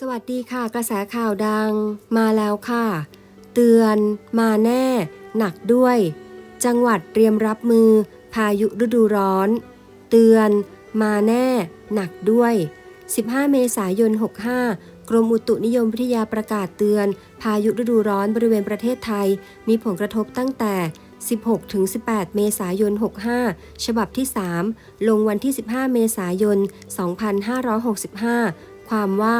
สวัสดีค่ะ กระแสข่าวดังมาแล้วค่ะ เตือน มาแน่ หนักด้วย จังหวัดเตรียมรับมือ พายุฤดูร้อน เตือน มาแน่ หนักด้วย 15 เมษายน 65 กรมอุตุนิยมวิทยาประกาศเตือน พายุฤดูร้อนบริเวณประเทศไทย มีผลกระทบตั้งแต่ 16-18 เมษายน 65 ฉบับที่ 3 ลงวันที่ 15 เมษายน 2565 ความว่า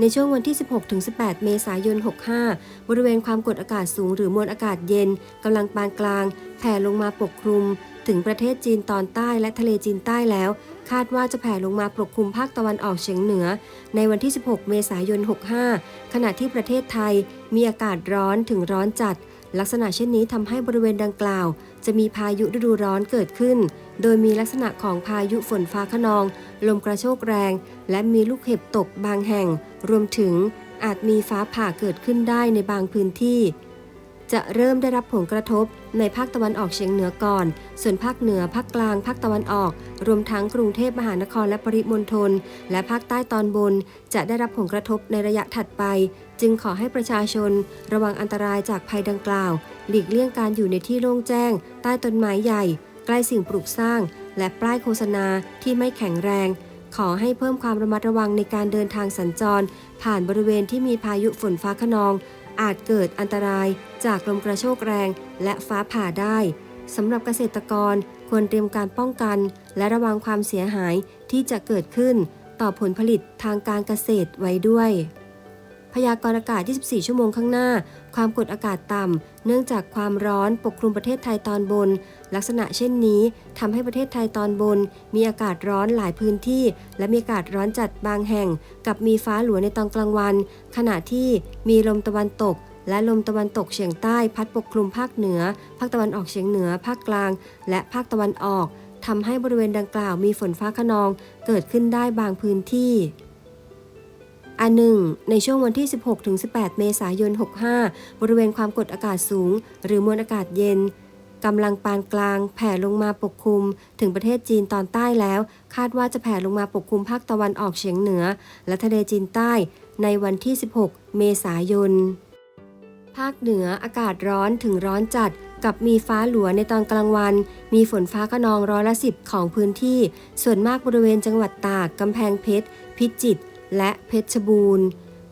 ในช่วงวันที่ 16-18 เมษายน 65 บริเวณความกดอากาศสูงหรือมวลอากาศเย็นกำลังปานกลางแผ่ลงมาปกคลุม ถึงประเทศจีนตอนใต้และทะเลจีนใต้แล้ว คาดว่าจะแผ่ลงมาปกคลุมภาคตะวันออกเฉียงเหนือ ในวันที่ 16 เมษายน 65 ขณะที่ประเทศไทยมีอากาศร้อนถึงร้อนจัด ลักษณะเช่นนี้ทำให้บริเวณดังกล่าว จะมีพายุฤดูร้อนเกิดขึ้น โดยมีลักษณะของพายุฝนฟ้าขนอง ลมกระโชกแรง และมีลูกเห็บตกบางแห่ง รวมถึงอาจมีฟ้าผ่าเกิดขึ้นได้ในบางพื้นที่ จะเริ่มได้รับผลกระทบในภาคตะวันออกเฉียงเหนือก่อน ส่วนภาคเหนือ ภาคกลาง ภาคตะวันออก รวมทั้งกรุงเทพมหานครและปริมณฑล และภาคใต้ตอนบน จะได้รับผลกระทบในระยะถัดไป จึงขอให้ประชาชน ระวังอันตรายจากภัยดังกล่าว หลีกเลี่ยงการอยู่ในที่โล่งแจ้ง ใต้ต้นไม้ใหญ่ ใกล้สิ่งปลูกสร้าง และป้ายโฆษณาที่ไม่แข็งแรง ขอให้เพิ่มความระมัดระวังในการเดินทางสัญจร ผ่านบริเวณที่มีพายุฝนฟ้าขนอง อาจเกิดอันตราย จากลมกระโชกแรง และฟ้าผ่าได้สำหรับเกษตรกรควรเตรียมการป้องกัน และระวังความเสียหายที่จะเกิดขึ้น ต่อผลผลิตทางการเกษตรไว้ด้วย พยากรณ์อากาศ 24 ชั่วโมงข้างหน้า ความกดอากาศต่ำ เนื่องจากความร้อนปกคลุมประเทศไทยตอนบน ลักษณะเช่นนี้ทำให้ประเทศไทยตอนบน มีอากาศร้อนหลายพื้นที่ และมีอากาศร้อนจัดบางแห่ง กับมีฟ้าหลัวในตอนกลางวัน ขณะที่มีลมตะวันตกและลมตะวันตกเฉียงใต้พัดปกคลุมภาคเหนือ ภาคตะวันออกเฉียงเหนือ ภาคกลาง และภาคตะวันออกทำให้บริเวณดังกล่าวมีฝนฟ้าขนองเกิดขึ้นได้บางพื้นที่ อันหนึ่ง ในช่วงวันที่ 16-18 เมษายน 65 บริเวณความกดอากาศสูง หรือมวลอากาศเย็นกำลังปานกลาง แผ่ลงมาปกคลุม ถึงประเทศจีนตอนใต้แล้ว คาดว่าจะแผ่ลงมาปกคลุมภาคตะวันออกเฉียงเหนือ และทะเลจีนใต้ในวันที่ 16 เมษายน ภาคเหนืออากาศร้อนถึงร้อนจัดกับมีฟ้าหลัวในตอนกลางวัน มีฝนฟ้าขนองร้อยละสิบของพื้นที่ ส่วนมากบริเวณจังหวัดตาก กำแพงเพชร พิจิตร และเพชรบูรณ์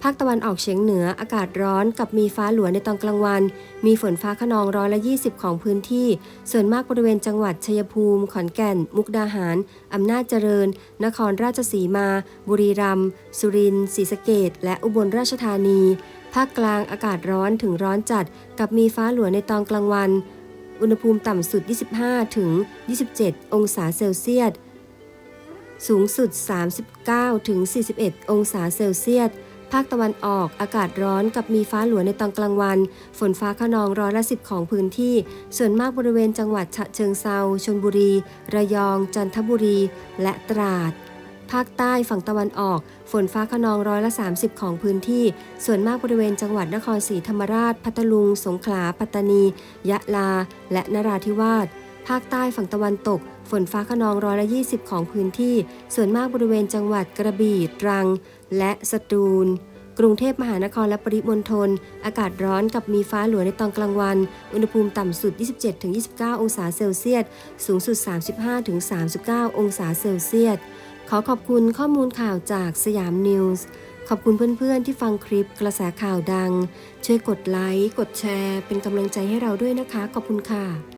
ภาคตะวันออกเฉียงเหนืออากาศร้อนกับมีฟ้าหลวในตอนกลางวัน มีฝนฟ้าขนองร้อยละ20 ของพื้นที่ ส่วนมากบริเวณจังหวัดชัยภูมิ ขอนแก่น มุกดาหาร อำนาจเจริญ นครราชสีมา บุรีรัมย์สุรินทร์ศรีสะเกษและอุบลราชธานี ภาคกลางอากาศร้อนถึงร้อนจัด กับมีฟ้าหลวในตอนกลางวัน อุณหภูมิต่ำสุด 25 ถึง 27 องศาเซลเซียส สูงสุด 39-41 องศาเซลเซียส ภาคตะวันออกอากาศร้อนกับมีฟ้าหลัวในตอนกลางวัน ฝนฟ้าขนองร้อยละสิบของพื้นที่ ส่วนมากบริเวณจังหวัดฉะเชิงเซาชนบุรี ระยอง จันทบุรี และตราดภาคใต้ฝั่งตะวันออก ฝนฟ้าขนองร้อยละ 30 ของพื้นที่ ส่วนมากบริเวณจังหวัดนครศรีธรรมราช พัทลุง สงขลา ปัตตานี ยะลา และนราธิวาส ภาคใต้ฝั่งตะวันตก ฝนฟ้าขนองร้อยละ 20 ของพื้นที่ ส่วนมากบริเวณจังหวัดกระบี่ตรัง และสตูล กรุงเทพมหานครและปริมณฑลอากาศร้อนกับมีฟ้าหลวในตอนกลางวัน อุณหภูมิต่ำสุด 27-29 องศาเซลเซียส สูงสุด 35-39 องศาเซลเซียส ขอขอบคุณข้อมูลข่าวจากสยามนิวส์ขอบคุณเพื่อนๆ ที่ฟังคลิปกระแสข่าวดัง ช่วยกดไลค์ กดแชร์ เป็นกำลังใจให้เราด้วยนะคะ ขอบคุณค่ะ